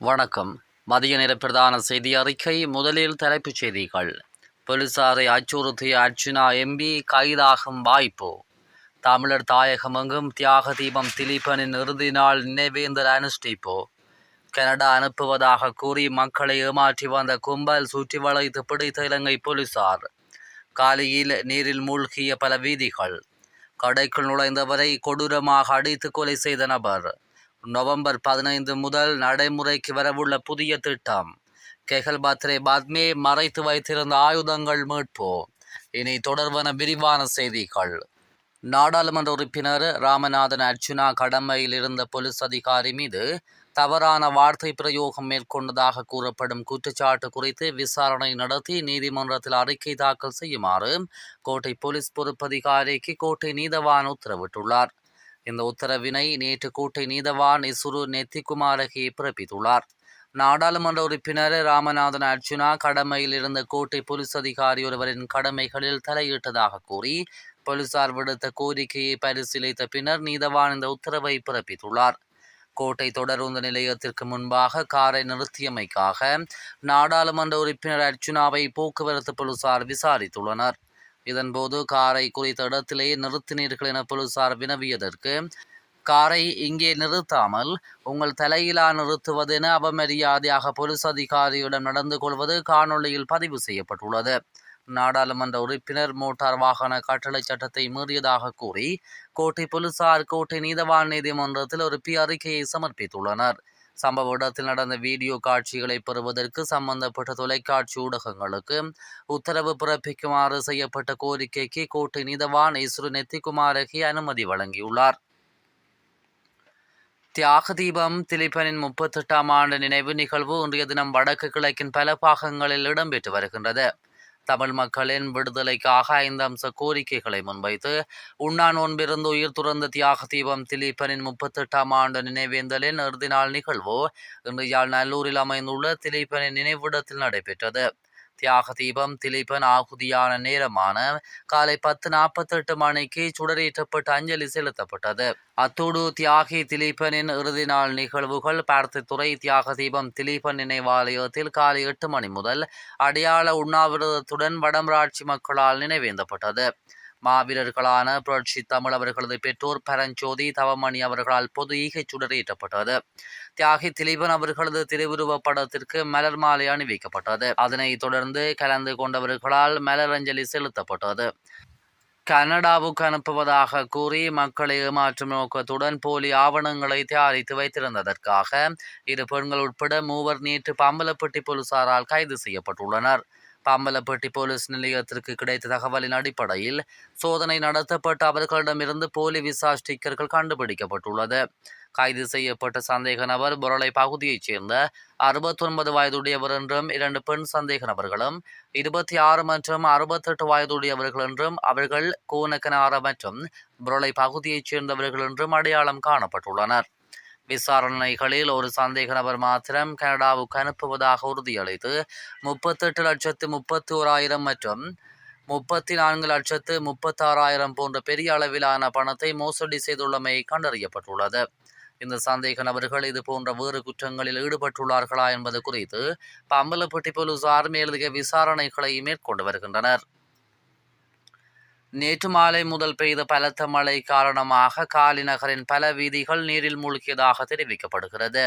வணக்கம். மதிய நேர பிரதான செய்தி அறிக்கை முதலில் தலைப்புச் செய்திகள். போலீசாரை அச்சுறுத்திய அர்ச்சுனா எம்பி கைதாகும் வாய்ப்பு. தமிழர் தாயகமெங்கும் தியாக தீபம் திலீபனின் இறுதி நாள் நினைவேந்தர் அனுஷ்டிப்பு. கனடா அனுப்புவதாக கூறி மக்களை ஏமாற்றி வந்த கும்பல் சுற்றி வளைத்து பிடித்த இலங்கை போலீசார். காலியில் நீரில் மூழ்கிய பல வீதிகள். கடைக்குள் நுழைந்தவரை கொடூரமாக அடித்து கொலை செய்த நபர். நவம்பர் பதினைந்து முதல் நடைமுறைக்கு வரவுள்ள புதிய திட்டம். கெகல் பாத்ரே பாத்மே மறைத்து வைத்திருந்த ஆயுதங்கள் மீட்பு. இனி தொடர்வன விரிவான செய்திகள். நாடாளுமன்ற உறுப்பினர் ராமநாதன் அர்ச்சுனா கடமையில் இருந்த போலீஸ் அதிகாரி மீது தவறான வார்த்தை பிரயோகம் மேற்கொண்டதாக கூறப்படும் குற்றச்சாட்டு குறித்து விசாரணை நடத்தி நீதிமன்றத்தில் அறிக்கை தாக்கல் செய்யுமாறு கோட்டை போலீஸ் பொறுப்பதிகாரிக்கு கோட்டை நீதவான் உத்தரவிட்டுள்ளார். இந்த உத்தரவினை நேற்று கூட்டை நீதவான் இசுரு நெத்திகுமாரகி பிறப்பித்துள்ளார். நாடாளுமன்ற உறுப்பினர் ராமநாதன் அர்ஜுனா கடமையில் இருந்த கோட்டை போலீஸ் அதிகாரி ஒருவரின் கடமைகளில் தலையிட்டதாக கூறி போலீசார் விடுத்த கோரிக்கையை பரிசீலித்த பின்னர் நீதவான் இந்த உத்தரவை பிறப்பித்துள்ளார். கோட்டை தொடருந்து நிலையத்திற்கு முன்பாக காரை நிறுத்தியமைக்காக நாடாளுமன்ற உறுப்பினர் அர்ச்சுனாவை போக்குவரத்து போலீசார் விசாரித்துள்ளனர். இதன்போது காரை குறித்த இடத்திலேயே நிறுத்தினீர்கள் என போலீசார் வினவியதற்கு காரை இங்கே நிறுத்தாமல் உங்கள் தலையிலா நிறுத்துவதென அவமரியாதையாக போலீஸ் அதிகாரியிடம் நடந்து கொள்வது காணொளியில் பதிவு செய்யப்பட்டுள்ளது. நாடாளுமன்ற உறுப்பினர் மோட்டார் வாகன கட்டளை சட்டத்தை மீறியதாக கூறி கோட்டை போலீசார் கோட்டை நீதவான் நீதிமன்றத்தில் ஒரு பி அறிக்கையை சமர்ப்பித்துள்ளனர். சம்பவ இடத்தில் நடந்த வீடியோ காட்சிகளை பெறுவதற்கு சம்பந்தப்பட்ட தொலைக்காட்சி ஊடகங்களுக்கு உத்தரவு பிறப்பிக்குமாறு செய்யப்பட்ட கோரிக்கைக்கு கோட்டை நீதவான் இஸ்ரு நெத்திகுமாரகி அனுமதி வழங்கியுள்ளார். தியாக தீபம் திலீபனின் முப்பத்தெட்டாம் ஆண்டு நினைவு நிகழ்வு இன்றைய தினம் வடக்கு கிழக்கின் பல பாகங்களில் இடம்பெற்று வருகின்றது. தமிழ் மக்களின் விடுதலைக்காக ஐந்து அம்ச கோரிக்கைகளை முன்வைத்து உண்ணா நோன்பிருந்து உயிர் துறந்த தியாக தீபம் திலீபனின் முப்பத்தெட்டாம் ஆண்டு நினைவேந்தலின் இறுதி நாள் நிகழ்வு இன்று யாழ் நல்லூரில் அமைந்துள்ள திலீபனின் நினைவிடத்தில் நடைபெற்றது. தியாக தீபம் திலீபன் ஆகுதியான நேரமான காலை பத்து நாற்பத்தெட்டு மணிக்கு சுடரேற்றப்பட்டு அஞ்சலி செலுத்தப்பட்டது. அத்தோடு தியாகி திலீபனின் இறுதி நாள் நிகழ்வுகள் துறை தியாக தீபம் திலீபன் நினைவாலயத்தில் காலை எட்டு மணி முதல் அடையாள உண்ணாவிரதத்துடன் வடமராட்சி மக்களால் நினைவேந்தப்பட்டது. மாவீரர்களான புரட்சி தமிழ் அவர்களது பெற்றோர் பரஞ்சோதி தவமணி அவர்களால் பொது ஈகை சுடரேற்றப்பட்டது தியாகி திலீபன் அவர்களது திருவுருவ படத்திற்கு மலர் மாலை அணிவிக்கப்பட்டது. அதனைத் தொடர்ந்து கலந்து கொண்டவர்களால் மலரஞ்சலி செலுத்தப்பட்டது. கனடாவுக்கு அனுப்புவதாக கூறி மக்களை ஏமாற்றும் நோக்கத்துடன் போலி ஆவணங்களை தயாரித்து வைத்திருந்ததற்காக இரு பெண்கள் உட்பட மூவர் நேற்று பம்பலப்பட்டி போலீசாரால் கைது செய்யப்பட்டுள்ளனர். பாம்பலப்பட்டி போலீஸ் நிலையத்திற்கு கிடைத்த தகவலின் அடிப்படையில் சோதனை நடத்தப்பட்டு அவர்களிடமிருந்து போலி விசா ஸ்டிக்கர்கள் கண்டுபிடிக்கப்பட்டுள்ளது. கைது செய்யப்பட்ட சந்தேக நபர் பொருளை பகுதியைச் சேர்ந்த அறுபத்தொன்பது வயதுடையவர் என்றும் இரண்டு பெண் சந்தேக நபர்களும் இருபத்தி ஆறு மற்றும் அறுபத்தெட்டு வயதுடையவர்கள் என்றும் அவர்கள் கூனக்கனார மற்றும் பொருளை பகுதியைச் சேர்ந்தவர்கள் என்றும் அடையாளம் காணப்பட்டுள்ளனர். விசாரணைகளில் ஒரு சந்தேக நபர் மாத்திரம் கனடாவுக்கு அனுப்புவதாக உறுதியளித்து முப்பத்தெட்டு லட்சத்து முப்பத்தி ஓராயிரம் மற்றும் முப்பத்தி நான்கு லட்சத்து முப்பத்தாறாயிரம் போன்ற பெரிய அளவிலான பணத்தை மோசடி செய்துள்ளமை கண்டறியப்பட்டுள்ளது. இந்த சந்தேக நபர்கள் இது போன்ற வேறு குற்றங்களில் ஈடுபட்டுள்ளார்களா என்பது குறித்து பம்பலப்பட்டி போலீசார் மேலதிக விசாரணைகளை மேற்கொண்டு வருகின்றனர். நேற்று மாலை முதல் பெய்த பலத்த மழை காரணமாக காலி நகரின் பல வீதிகள் நீரில் மூழ்கியதாக தெரிவிக்கப்படுகிறது.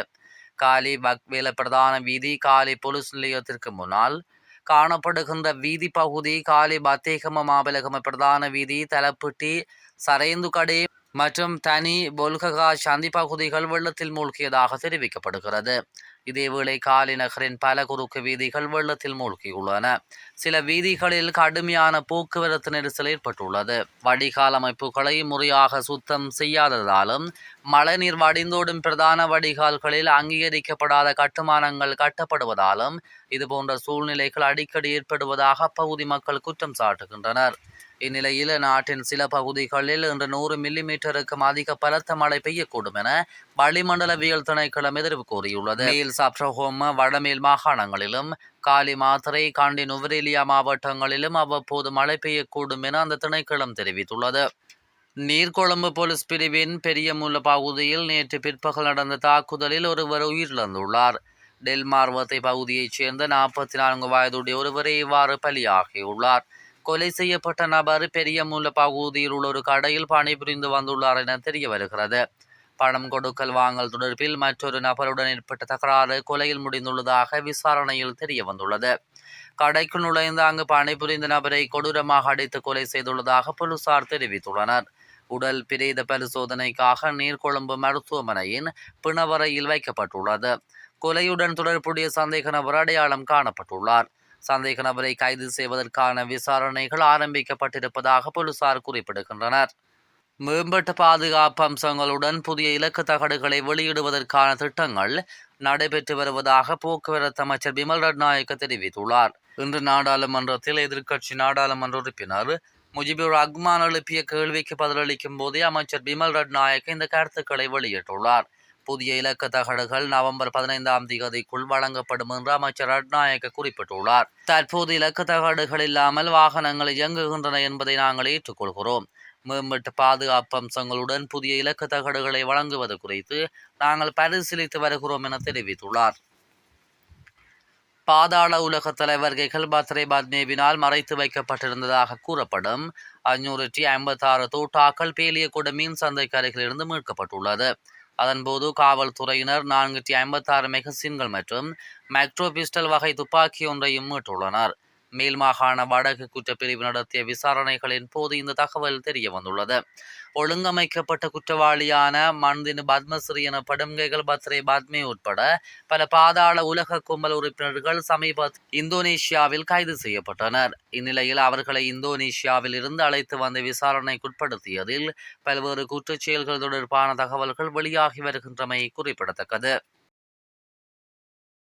காலி பக்வேல பிரதான வீதி காலி போலீஸ் நிலையத்திற்கு முன்னால் காணப்படுகின்ற வீதி பகுதி காலி பத்தேகம மாபலகம பிரதான வீதி தலப்பட்டி சரைந்துகடே மற்றும் தனி பொல்ககா சந்தி பகுதிகள் வெள்ளத்தில் மூழ்கியதாக தெரிவிக்கப்படுகிறது. இதேவேளை காலி நகரின் பல குறுக்கு வீதிகள் வெள்ளத்தில் மூழ்கியுள்ளன சில வீதிகளில் கடுமையான போக்குவரத்து நெரிசல் ஏற்பட்டுள்ளது வடிகால் அமைப்புகளை முறையாக சுத்தம் செய்யாததாலும் மழைநீர் வடிந்தோடும் பிரதான வடிகால்களில் அங்கீகரிக்கப்படாத கட்டுமானங்கள் கட்டப்படுவதாலும் இதுபோன்ற சூழ்நிலைகள் அடிக்கடி ஏற்படுவதாக அப்பகுதி மக்கள் குற்றம் சாட்டுகின்றனர் இந்நிலையில் நாட்டின் சில பகுதிகளில் இன்று நூறு மில்லி மீட்டருக்கும் அதிக பலத்த மழை பெய்யக்கூடும் என வளிமண்டலவியல் திணைக்களம் எதிர்வு கூறியுள்ளது மேல் சப்ரஹோம வடமேல் மாகாணங்களிலும் காலி மாத்திரை காண்டி நுவரேலியா மாவட்டங்களிலும் அவ்வப்போது மழை பெய்யக்கூடும் என அந்த திணைக்களம் தெரிவித்துள்ளது நீர்கொழும்பு போலீஸ் பிரிவின் பெரியமுல்ல பகுதியில் நேற்று பிற்பகல் நடந்த தாக்குதலில் ஒருவர் உயிரிழந்துள்ளார் டெல்மார்வத்தை பகுதியைச் சேர்ந்த நாற்பத்தி நான்கு வயதுடைய ஒருவரே இவ்வாறு பலியாகியுள்ளார் கொலை செய்யப்பட்ட நபர் பெரியமுல்ல பகுதியில் உள்ள ஒரு கடையில் பணிபுரிந்து வந்துள்ளார் என தெரிய வருகிறது பணம் கொடுக்கல் வாங்கல் தொடர்பில் மற்றொரு நபருடன் ஏற்பட்ட தகராறு கொலையில் முடிந்துள்ளதாக விசாரணையில் தெரிய வந்துள்ளது. கடைக்குள் நுழைந்து அங்கு பணிபுரிந்த நபரை கொடூரமாக அடித்து கொலை செய்துள்ளதாக போலீசார் தெரிவித்துள்ளனர். உடல் பிரேத பரிசோதனைக்காக நீர்கொழும்பு மருத்துவமனையின் பிணவரையில் வைக்கப்பட்டுள்ளது. கொலையுடன் தொடர்புடைய சந்தேக நபர் அடையாளம் காணப்பட்டுள்ளார். சந்தேக நபரை கைது செய்வதற்கான விசாரணைகள் ஆரம்பிக்கப்பட்டிருப்பதாக போலீசார் குறிப்பிடுகின்றனர். மேம்பட்ட பாதுகாப்பு அம்சங்களுடன் புதிய இலக்கு தகடுகளை வெளியிடுவதற்கான திட்டங்கள் நடைபெற்று வருவதாக போக்குவரத்து அமைச்சர் பிமல் ரட்நாயக்க தெரிவித்துள்ளார். இன்று நாடாளுமன்றத்தில் எதிர்க்கட்சி நாடாளுமன்ற உறுப்பினர் முஜிபுர் ரஹ்மான் எழுப்பிய கேள்விக்கு பதிலளிக்கும் போதே அமைச்சர் பிமல் ரட்நாயக்க இந்த கருத்துக்களை வெளியிட்டுள்ளார். புதிய இலக்க தகடுகள் நவம்பர் பதினைந்தாம் தேதிக்குள் வழங்கப்படும் என்று அமைச்சர் ரட்நாயக்க குறிப்பிட்டுள்ளார். தற்போது இலக்கு தகடுகள் இல்லாமல் வாகனங்கள் இயங்குகின்றன என்பதை நாங்கள் ஏற்றுக்கொள்கிறோம். மேம்பட்ட பாதுகாப்பு அம்சங்களுடன் புதிய இலக்கு தகடுகளை வழங்குவது குறித்து நாங்கள் பரிசீலித்து வருகிறோம் என தெரிவித்துள்ளார். பாதாள உலக தலைவர் கெகல்பாத்ரே பத்மேவினால் மறைத்து வைக்கப்பட்டிருந்ததாக கூறப்படும் அஞ்சூற்றி டி ஐம்பத்தாறு தோட்டாக்கள் பேலியக்கூட மீன் சந்தைக்கு அருகிலிருந்து மீட்கப்பட்டுள்ளது. அதன்போது காவல்துறையினர் நான்கு டி ஐம்பத்தாறு மெகசின்கள் மற்றும் மைக்ரோ பிஸ்டல் வகை துப்பாக்கி ஒன்றையும் மீட்டுள்ளனர். மேல் மாகாண வடக்கு குற்றப்பிரிவு நடத்திய விசாரணைகளின் போது இந்த தகவல் தெரிய வந்துள்ளது. ஒழுங்கமைக்கப்பட்ட குற்றவாளியான மன்தின் பத்மஸ்ரீ எனப்படும் படுங்கைகள் பத்ரே பத்மே உட்பட பல பாதாள உலக கும்பல் உறுப்பினர்கள் சமீப இந்தோனேஷியாவில் கைது செய்யப்பட்டனர். இந்நிலையில் அவர்களை இந்தோனேஷியாவில் இருந்து அழைத்து வந்து விசாரணைக்குட்படுத்தியதில் பல்வேறு குற்றச்செயல்கள் தொடர்பான தகவல்கள் வெளியாகி வருகின்றமை குறிப்பிடத்தக்கது.